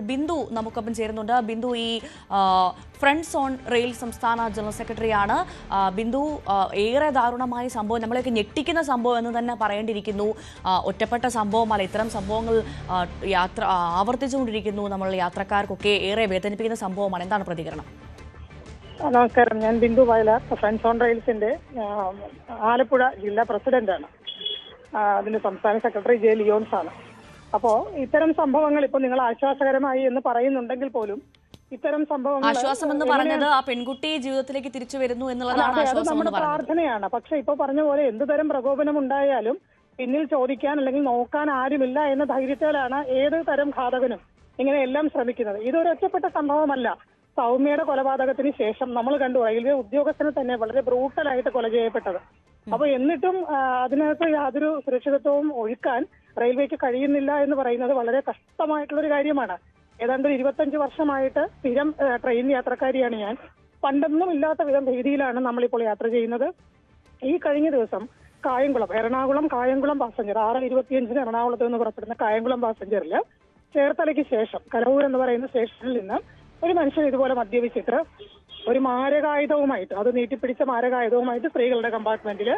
ബിന്ദു നമുക്കൊപ്പം ചേരുന്നുണ്ട്. ബിന്ദു ഈ ഫ്രണ്ട്സ് ഓൺ റെയിൽ സംസ്ഥാന ജനറൽ സെക്രട്ടറിയാണ് ബിന്ദു ഏറെ ദാരുണമായ സംഭവം നമ്മളെയൊക്കെ ഞെട്ടിക്കുന്ന സംഭവം എന്ന് തന്നെ പറയേണ്ടിയിരിക്കുന്നു. ഒറ്റപ്പെട്ട സംഭവമല്ല ഇത്തരം സംഭവങ്ങൾ യാത്ര ആവർത്തിച്ചുകൊണ്ടിരിക്കുന്നു നമ്മൾ യാത്രക്കാർക്കൊക്കെ ഏറെ വേദനിപ്പിക്കുന്ന സംഭവമാണ്. എന്താണ് പ്രതികരണം? നമസ്കാരം. ഞാൻ ബിന്ദു വയലാർ ഫ്രണ്ട്സ് ഓൺ റെയിൽസിന്റെ ആലപ്പുഴ ജില്ലാ പ്രസിഡന്റാണ്. അതിന്റെ സംസ്ഥാന സെക്രട്ടറി ജെ ലിയോൺസ് ആണ് അപ്പോ ഇത്തരം സംഭവങ്ങൾ ഇപ്പൊ നിങ്ങൾ ആശ്വാസകരമായി എന്ന് പറയുന്നുണ്ടെങ്കിൽ പോലും ഇത്തരം സംഭവങ്ങൾ ആശ്വാസം എന്ന് പറഞ്ഞത് ആ പെൺകുട്ടി ജീവിതത്തിലേക്ക് തിരിച്ചു വരുന്നു എന്നുള്ളതാണ് അതെ നമ്മുടെ പ്രാർത്ഥനയാണ്. പക്ഷെ ഇപ്പൊ പറഞ്ഞ പോലെ എന്ത് തരം പ്രകോപനം ഉണ്ടായാലും പിന്നിൽ ചോദിക്കാൻ അല്ലെങ്കിൽ നോക്കാൻ ആരുമില്ല എന്ന ധൈര്യത്തിലാണ് ഏത് തരം ഘാതകനും ഇങ്ങനെ എല്ലാം ശ്രമിക്കുന്നത്. ഇതൊരു ഒറ്റപ്പെട്ട സംഭവമല്ല. സൗമ്യയുടെ കൊലപാതകത്തിന് ശേഷം നമ്മൾ കണ്ടു റെയിൽവേ ഉദ്യോഗസ്ഥനെ തന്നെ വളരെ ബ്രൂട്ടലായിട്ട് കൊല ചെയ്യപ്പെട്ടത്. അപ്പൊ എന്നിട്ടും അതിനകത്ത് യാതൊരു സുരക്ഷിതത്വവും ഒഴുക്കാൻ റെയിൽവേക്ക് കഴിയുന്നില്ല എന്ന് പറയുന്നത് വളരെ കഷ്ടമായിട്ടുള്ള ഒരു കാര്യമാണ്. ഏതാണ്ട് ഒരു ഇരുപത്തഞ്ച് വർഷമായിട്ട് സ്ഥിരം ട്രെയിൻ യാത്രക്കാരിയാണ് ഞാൻ. പണ്ടൊന്നും ഇല്ലാത്ത വിധം രീതിയിലാണ് നമ്മളിപ്പോൾ യാത്ര ചെയ്യുന്നത്. ഈ കഴിഞ്ഞ ദിവസം കായംകുളം എറണാകുളം കായംകുളം പാസഞ്ചർ ആറ് ഇരുപത്തിയഞ്ചിന് എറണാകുളത്ത് നിന്ന് പുറപ്പെടുന്ന കായംകുളം പാസഞ്ചറിൽ ചേർത്തലയ്ക്ക് ശേഷം കലവൂർ എന്ന് പറയുന്ന സ്റ്റേഷനിൽ നിന്ന് ഒരു മനുഷ്യൻ ഇതുപോലെ മദ്യപിച്ചിട്ട് ഒരു മാരകായുധവുമായിട്ട് അത് നീട്ടിപ്പിടിച്ച മാരകായുധവുമായിട്ട് സ്ത്രീകളുടെ കമ്പാർട്ട്മെന്റിൽ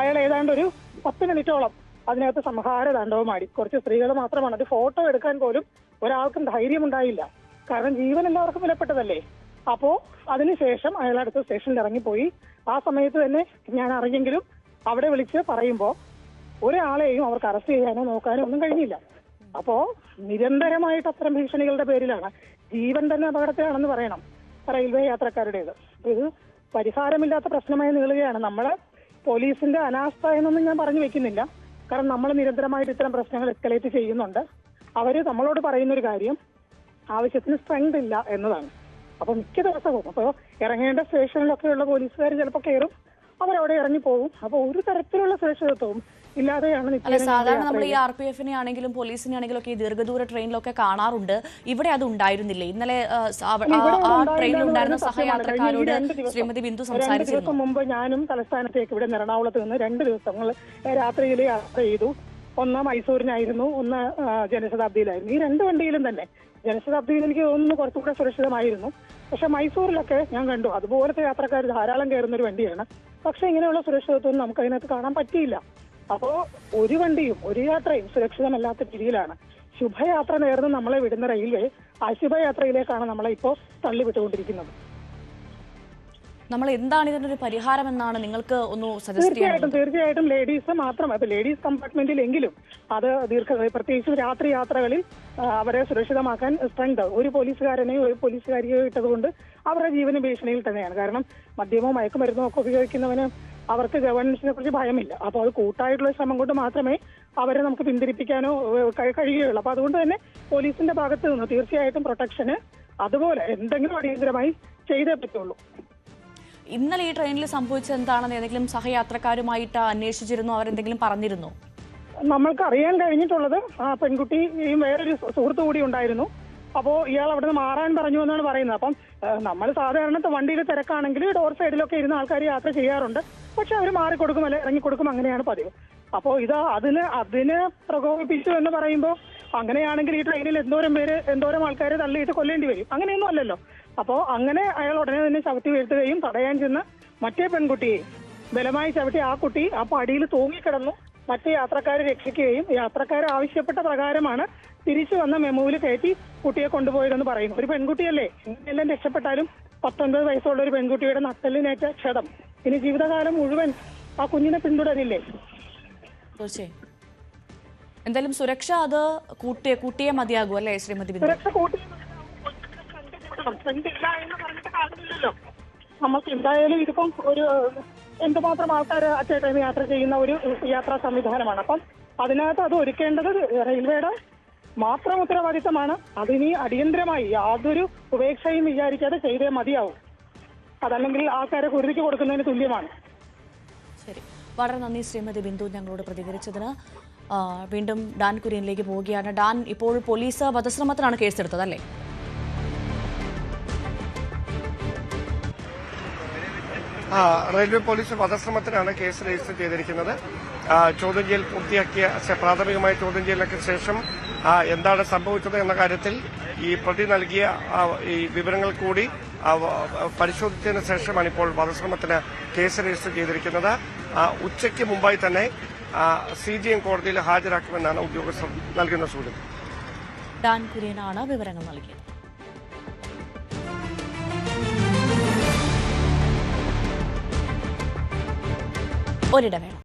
അയാൾ ഏതാണ്ട് ഒരു പത്ത് മിനിറ്റോളം അതിനകത്ത് സംഹാര താണ്ഡവമാടി കുറച്ച് സ്ത്രീകൾ മാത്രമാണ്. അത് ഫോട്ടോ എടുക്കാൻ പോലും ഒരാൾക്കും ധൈര്യമുണ്ടായില്ല കാരണം ജീവൻ എല്ലാവർക്കും വിലപ്പെട്ടതല്ലേ? അപ്പോ അതിനുശേഷം അയാൾ അടുത്ത സ്റ്റേഷനിൽ ഇറങ്ങിപ്പോയി. ആ സമയത്ത് തന്നെ ഞാൻ അറിഞ്ഞെങ്കിലും അവിടെ വിളിച്ച് പറയുമ്പോൾ ഒരാളെയും അവർക്ക് അറസ്റ്റ് ചെയ്യാനോ നോക്കാനോ ഒന്നും കഴിഞ്ഞില്ല. അപ്പോ നിരന്തരമായിട്ട് അത്തരം ഭീഷണികളുടെ പേരിലാണ് ജീവൻ തന്നെ അപകടത്തിലാണെന്ന് പറയണം റെയിൽവേ യാത്രക്കാരുടേത്. ഇത് പരിഹാരമില്ലാത്ത പ്രശ്നമായി നീളുകയാണ്. നമ്മളെ പോലീസിന്റെ അനാസ്ഥ എന്നൊന്നും ഞാൻ പറഞ്ഞു വെക്കുന്നില്ല. കാരണം നമ്മൾ നിരന്തരമായിട്ട് ഇത്തരം പ്രശ്നങ്ങൾ എസ്കലേറ്റ് ചെയ്യുന്നുണ്ട്. അവർ നമ്മളോട് പറയുന്ന ഒരു കാര്യം ആവശ്യത്തിന് സ്ട്രെങ്ത് ഇല്ല എന്നതാണ്. അപ്പൊ മിക്ക ദിവസവും അപ്പോൾ ഇറങ്ങേണ്ട സ്റ്റേഷനിലൊക്കെയുള്ള പോലീസുകാർ ചിലപ്പോൾ കയറും അവരവിടെ ഇറങ്ങി പോകും അപ്പൊ ഒരു തരത്തിലുള്ള സുരക്ഷിതത്വവും ഇല്ലാതെയാണ് അല്ല സാധാരണ നമ്മൾ ഈ. ആർ പി എഫിനെ ആണെങ്കിലും പോലീസിനെ ആണെങ്കിലും ഒക്കെ ഈ ദീർഘദൂര ട്രെയിനിലൊക്കെ കാണാറുണ്ട്. ഇവിടെ അത് ഉണ്ടായിരുന്നില്ലേ ഇന്നലെ ആ, ഒന്നും ട്രെയിനിൽ ഉണ്ടായിരുന്ന സഹയാത്രക്കാരോട് ശ്രീമതി ബിന്ദു സംസാരിച്ചു ദിവസം മുമ്പ് ഞാനും തലസ്ഥാനത്തേക്ക് ഇവിടെ എറണാകുളത്ത് നിന്ന് രണ്ട് ദിവസങ്ങൾ രാത്രിയിൽ യാത്ര ചെയ്തു. ഒന്ന് മൈസൂരിനായിരുന്നു ഒന്ന് ജനശതാബ്ദിയിലായിരുന്നു. ഈ രണ്ട് വണ്ടിയിലും തന്നെ. ജനശതാബ്ദിയിൽ എനിക്ക് തോന്നുന്നു കുറച്ചുകൂടെ സുരക്ഷിതമായിരുന്നു. പക്ഷെ മൈസൂരിലൊക്കെ ഞാൻ കണ്ടു. അതുപോലത്തെ യാത്രക്കാർ ധാരാളം കയറുന്ന ഒരു വണ്ടിയാണ്. പക്ഷെ ഇങ്ങനെയുള്ള സുരക്ഷിതത്വം നമുക്ക് അതിനകത്ത് കാണാൻ പറ്റിയില്ല. അപ്പോ ഒരു വണ്ടിയും ഒരു യാത്രയും സുരക്ഷിതമല്ലാത്ത രീതിയിലാണ്. ശുഭയാത്ര നേർന്ന് നമ്മളെ വിടുന്ന റെയിൽവേ അശുഭയാത്രയിലേക്കാണ് നമ്മളെ ഇപ്പോൾ തള്ളിവിട്ടുകൊണ്ടിരിക്കുന്നത്. നമ്മൾ എന്താണ് ഇതിനൊരു പരിഹാരം എന്നാണ് നിങ്ങൾക്ക് ഒന്ന് സജസ്റ്റ് തീർച്ചയായിട്ടും തീർച്ചയായിട്ടും ലേഡീസ് മാത്രം അപ്പൊ ലേഡീസ് കമ്പാർട്ട്മെന്റിലെങ്കിലും അത് ദീർഘ പ്രത്യേകിച്ച് രാത്രി യാത്രകളിൽ അവരെ സുരക്ഷിതമാക്കാൻ സ്ട്രെങ്ത് ഒരു പോലീസുകാരനെയോ ഒരു പോലീസുകാരിയോ ഇട്ടതുകൊണ്ട് അവരുടെ ജീവന ഭീഷണിയിൽ തന്നെയാണ്. കാരണം മദ്യമോ മയക്കുമരുന്നോ ഒക്കെ ഉപയോഗിക്കുന്നവന് അവർക്ക് ഗവൺമെന്റിനെ കുറിച്ച് ഭയമില്ല. അപ്പൊ അത് കൂട്ടായിട്ടുള്ള ശ്രമം കൊണ്ട് മാത്രമേ അവരെ നമുക്ക് പിന്തിരിപ്പിക്കാനോ കഴിയുകയുള്ളൂ. അപ്പൊ അതുകൊണ്ട് തന്നെ പോലീസിന്റെ ഭാഗത്ത് നിന്ന് തീർച്ചയായിട്ടും പ്രൊട്ടക്ഷന് അതുപോലെ എന്തെങ്കിലും അടിയന്തരമായി ചെയ്തേ പറ്റുള്ളൂ. ഇന്നലെ ഈ ട്രെയിനിൽ സംഭവിച്ചത് എന്താണെന്ന് ഏതെങ്കിലും സഹയാത്രക്കാരുമായിട്ട് അന്വേഷിച്ചിരുന്നു അവരെന്തെങ്കിലും പറഞ്ഞിരുന്നു? നമ്മൾക്ക് അറിയാൻ കഴിഞ്ഞിട്ടുള്ളത് ആ പെൺകുട്ടിയും വേറൊരു സുഹൃത്തു കൂടി ഉണ്ടായിരുന്നു. അപ്പോ ഇയാൾ അവിടെ നിന്ന് മാറാൻ പറഞ്ഞു എന്നാണ് പറയുന്നത്. അപ്പം നമ്മൾ സാധാരണ വണ്ടിയിൽ തിരക്കാണെങ്കിൽ ഡോർ സൈഡിലൊക്കെ ഇരുന്ന ആൾക്കാർ യാത്ര ചെയ്യാറുണ്ട്. പക്ഷെ അവർ മാറിക്കൊടുക്കും അല്ലെ ഇറങ്ങിക്കൊടുക്കും അങ്ങനെയാണ് പതിവ്. അപ്പോ ഇത് അതിന് അതിന് പ്രകോപിപ്പിച്ചു എന്ന് പറയുമ്പോൾ അങ്ങനെയാണെങ്കിൽ ഈ ട്രെയിനിൽ എന്തോരം പേര് എന്തോരം ആൾക്കാരെ തള്ളിയിട്ട് കൊല്ലേണ്ടി വരും. അങ്ങനെയൊന്നും അല്ലല്ലോ. അപ്പോ അങ്ങനെ അയാൾ ഉടനെ തന്നെ ചവിട്ടി വീഴ്ത്തുകയും തടയാൻ ചെന്ന് മറ്റേ പെൺകുട്ടിയെ ബലമായി ചവിട്ടി ആ കുട്ടി ആ പടിയിൽ തൂങ്ങിക്കിടന്നു മറ്റു യാത്രക്കാരെ രക്ഷിക്കുകയും യാത്രക്കാർ ആവശ്യപ്പെട്ട പ്രകാരമാണ് തിരിച്ചു വന്ന മെമുവിൽ കയറ്റി കുട്ടിയെ കൊണ്ടുപോയതെന്ന് പറയുന്നു ഒരു പെൺകുട്ടിയല്ലേ? എല്ലാം രക്ഷപ്പെട്ടാലും പത്തൊൻപത് വയസ്സുള്ള ഒരു പെൺകുട്ടിയുടെ നട്ടലിനേറ്റ ക്ഷതം. ഇനി ജീവിതകാലം മുഴുവൻ ആ കുഞ്ഞിനെ പിന്തുടരില്ലേ? തീർച്ചയായും എന്തായാലും സുരക്ഷ അത് കൂട്ടിയ കൂട്ടിയേ മതിയാകൂ അല്ലേ ശ്രീമതി സുരക്ഷ സുരക്ഷ കൂട്ടി ഇല്ല എന്ന് പറഞ്ഞിട്ട് കാര്യമില്ലല്ലോ. നമുക്ക് എന്തായാലും ഇതിപ്പം ഒരു എന്തുമാത്രം ആൾക്കാർ ടൈം യാത്ര ചെയ്യുന്ന ഒരു യാത്രാ സംവിധാനമാണ്. അപ്പം അതിനകത്ത് അത് ഒരുക്കേണ്ടത് റെയിൽവേയുടെ മാത്രം ഉത്തരവാദിത്തമാണ്. അതിനി അടിയന്തരമായി യാതൊരു ഉപേക്ഷയും വിചാരിക്കാതെ ചെയ്തേ മതിയാവും. അതല്ലെങ്കിൽ ആൾക്കാരെ കുരുതിക്ക് കൊടുക്കുന്നതിന് തുല്യമാണ്. ശരി. വളരെ നന്ദി ശ്രീമതി ബിന്ദു ഞങ്ങളോട് പ്രതികരിച്ചതിന്. വീണ്ടും ഡാൻ കുര്യനിലേക്ക് പോവുകയാണ്. ഡാൻ ഇപ്പോൾ പോലീസ് വധശ്രമത്തിനാണ് കേസെടുത്തത് അല്ലേ? റെയിൽവേ പോലീസ് വധശ്രമത്തിനാണ് കേസ് രജിസ്റ്റർ ചെയ്തിരിക്കുന്നത്. ചോദ്യം ചെയ്യൽ പൂർത്തിയാക്കിയ പ്രാഥമികമായ ചോദ്യം ചെയ്യലിനൊക്കെ ശേഷം എന്താണ് സംഭവിച്ചത് എന്ന കാര്യത്തിൽ ഈ പ്രതി നൽകിയ ഈ വിവരങ്ങൾ കൂടി പരിശോധിച്ചതിന് ശേഷമാണ് ഇപ്പോൾ വധശ്രമത്തിന് കേസ് രജിസ്റ്റർ ചെയ്തിരിക്കുന്നത്. ഉച്ചയ്ക്ക് മുമ്പായി തന്നെ സി ജി എം കോടതിയിൽ ഹാജരാക്കുമെന്നാണ് ഉദ്യോഗസ്ഥർ നൽകുന്ന സൂചന. ഡാൻ കുര്യനാണ് വിവരങ്ങൾ നൽകിയത്. ഒരിടവേള.